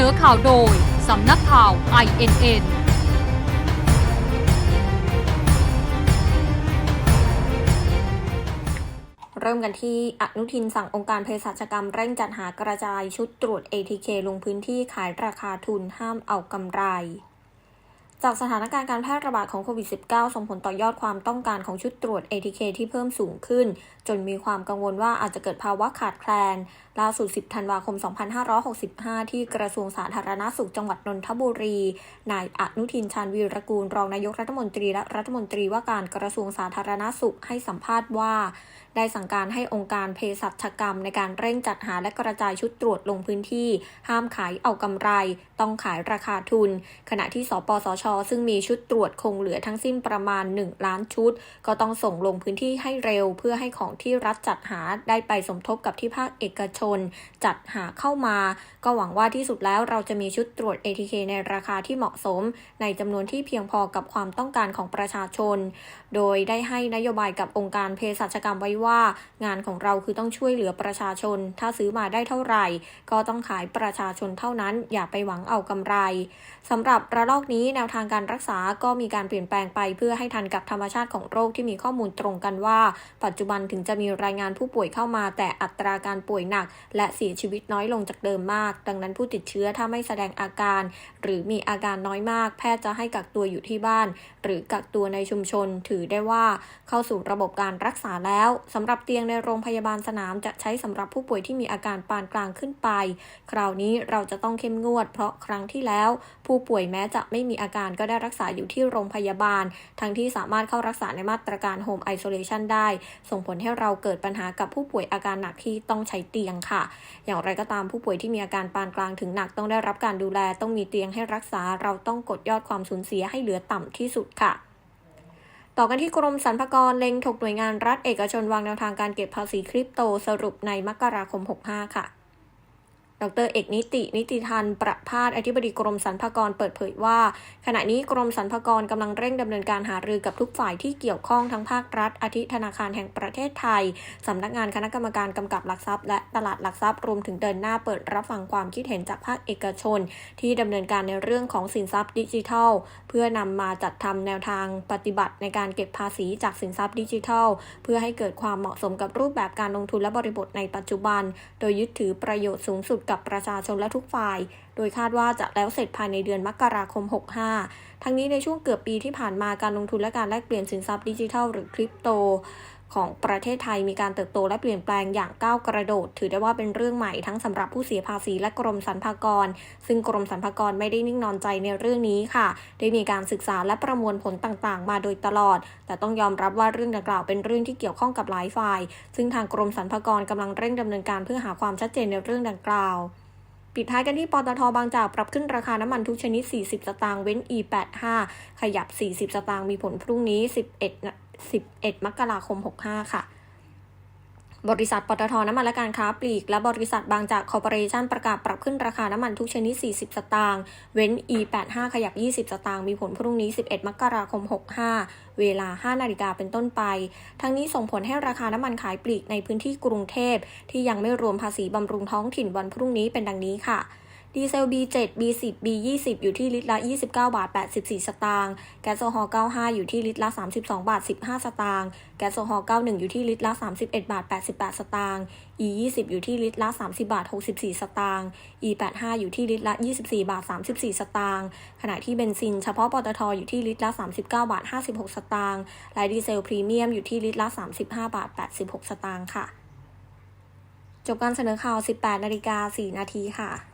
นอข่าวโดย สำนักข่าว INN เริ่มกันที่อนุทินสั่งองค์การเภสัชกรรมเร่งจัดหากระจายชุดตรวจ ATK ลงพื้นที่ขายราคาทุนห้ามเอากำไร จากสถานการณ์การแพร่ระบาดของโควิด -19 ส่งผลต่อยอดความต้องการของชุดตรวจ ATK ที่เพิ่มสูงขึ้น จนมีความกังวลว่าอาจจะเกิดภาวะขาดแคลน ล่าสุด 10 ธันวาคม 2565 ที่กระทรวงสาธารณสุขจังหวัดนนทบุรี นายอนุทินชาญวีรกูล รองนายกรัฐมนตรีและรัฐมนตรีว่าการกระทรวงสาธารณสุขให้สัมภาษณ์ว่า ได้สั่งการให้องค์การเภสัชกรรม ในการเร่งจัดหาและกระจายชุดตรวจลงพื้นที่ ห้ามขายเอากำไรต้องขายราคาทุน ขณะที่สปสช ซึ่งมีชุดตรวจคงเหลือทั้งสิ้นประมาณ 1 ล้านชุด ก็ต้องส่งลงพื้นที่ให้เร็ว เพื่อให้ของที่รัฐจัดหาได้ไปสมทบกับที่ภาคเอกชน จัดหาเข้ามา ก็หวังว่าที่สุดแล้วเราจะมีชุดตรวจ ATK ในราคาที่เหมาะสม ในจำนวนที่เพียงพอกับความต้องการของประชาชน โดยได้ให้นโยบายกับองค์การเภสัชกรรมไว้ว่า งานของเราคือต้องช่วยเหลือประชาชน ถ้าซื้อมาได้เท่าไหร่ ก็ต้องขายประชาชนเท่านั้น อย่าไปหวังเอากำไรสำหรับระลอกนี้แนวทางการรักษาก็มีการเปลี่ยนแปลงไปเพื่อให้ทันกับธรรมชาติของโรคที่มีข้อมูลตรงกันว่า ปัจจุบันถึงจะมีรายงานผู้ป่วยเข้ามา แต่อัตราการป่วยหนัก และเสียชีวิตน้อยลงจากเดิมมาก ดังนั้นผู้ติดเชื้อถ้าไม่แสดงอาการ หรือมีอาการน้อยมาก แพทย์จะให้กักตัวอยู่ที่บ้าน หรือกักตัวในชุมชน ถือได้ว่าเข้าสู่ระบบการรักษาแล้วสำหรับเตียงในโรงพยาบาลสนามจะใช้สำหรับผู้ป่วยที่มีอาการปานกลางขึ้นไป คราวนี้เราจะต้องเข้มงวด เพราะครั้งที่แล้ว ผู้ป่วยแม้จะไม่มีอาการก็ได้รักษาอยู่ที่โรงพยาบาล ทั้งที่สามารถเข้ารักษาในมาตรการโฮมไอโซเลชันได้ ส่งผลให้เราเกิดปัญหากับผู้ป่วยอาการหนักที่ต้องใช้เตียงค่ะ อย่างไรก็ตามผู้ป่วยที่มีอาการปานกลางถึงหนักต้องได้รับการดูแลต้องมีเตียงให้รักษาเราต้องกดยอดความสูญเสียให้เหลือต่ำที่สุดค่ะต่อกันที่กรมสรรพากรเล็งถกหน่วยงานรัฐเอกชนวางแนวทางการเก็บภาษีคริปโตสรุปในมกราคม 65 ค่ะ ดรเอกนิติ นิติทัน ประพาสอธิบดีกรมสรรพากรเปิดเผยว่า ขณะนี้กรมสรรพากรกำลังเร่งดำเนินการหารือกับทุกฝ่ายที่เกี่ยวข้องทั้งภาครัฐอาทิธนาคารแห่งประเทศไทยสำนักงานคณะกรรมการกำกับหลักทรัพย์ และตลาดหลักทรัพย์รวมถึงเดินหน้าเปิดรับฟังความคิดเห็นจากภาคเอกชน ที่ดำเนินการในเรื่องของสินทรัพย์ดิจิทัล เพื่อนำมาจัดทำแนวทางปฏิบัติในการเก็บภาษีจากสินทรัพย์ดิจิทัล เพื่อให้เกิดความเหมาะสมกับรูปแบบการลงทุนและบริบทในปัจจุบัน โดยยึดถือประโยชน์สูงสุดกับประชาชนและทุกฝ่าย โดยคาดว่าจะแล้วเสร็จภายในเดือนมกราคม 65 ทั้งนี้ในช่วงเกือบปีที่ผ่านมาการลงทุนและการแลกเปลี่ยนสินทรัพย์ดิจิทัลหรือคริปโต ของประเทศไทยมีการเติบโตและเปลี่ยนแปลงอย่างก้าวกระโดด ถือได้ว่าเป็นเรื่องใหม่ทั้งสำหรับผู้เสียภาษีและกรมสรรพากร ซึ่งกรมสรรพากรไม่ได้นิ่งนอนใจในเรื่องนี้ค่ะ ได้มีการศึกษาและประมวลผลต่างๆ มาโดยตลอด แต่ต้องยอมรับว่าเรื่องดังกล่าวเป็นเรื่องที่เกี่ยวข้องกับหลายฝ่าย ซึ่งทางกรมสรรพากรกำลังเร่งดำเนินการเพื่อหาความชัดเจนในเรื่องดังกล่าว ปิดท้ายกันที่ปตทบางจากปรับขึ้นราคาน้ำมันทุกชนิด 40 สตางค์เว้น E85 ขยับ 40 สตางค์มีผลพรุ่งนี้ 11 11 มกราคม 65 ค่ะ บริษัทปตทน้ำมันและการค้าปลีก และบริษัทบางจากคอร์ปอเรชันประกาศปรับขึ้นราคาน้ำมันทุกชนิด 40 สตางค์ เว้น E85 ขยับ 20 สตางค์ มีผลพรุ่งนี้ 11 มกราคม 65 เวลา 5 นาฬิกาเป็นต้นไป ทั้งนี้ส่งผลให้ราคาน้ำมันขายปลีกในพื้นที่กรุงเทพที่ยังไม่รวมภาษีบำรุงท้องถิ่นวันพรุ่งนี้เป็นดังนี้ค่ะ ดีเซล B7 B10 B20 อยู่ที่ลิตรละ 29 บาท 84 สตางค์ แก๊สโซฮอล์95 อยู่ที่ลิตรละ 32 บาท 15 สตางค์ แก๊สโซฮอล์91 อยู่ที่ลิตรละ 31 บาท 88 สตางค์ E20 อยู่ที่ลิตรละ 30 บาท 64 สตางค์ E85 อยู่ที่ลิตรละ 24 บาท 34 สตางค์ ขณะที่เบนซิน เฉพาะปตทอยู่ที่ลิตรละ 39 บาท 56 สตางค์ และดีเซลพรีเมียมอยู่ที่ลิตรละ 35 บาท 86 สตางค์ค่ะ จบการเสนอข่าว 18 นาฬิกา 4 นาทีค่ะ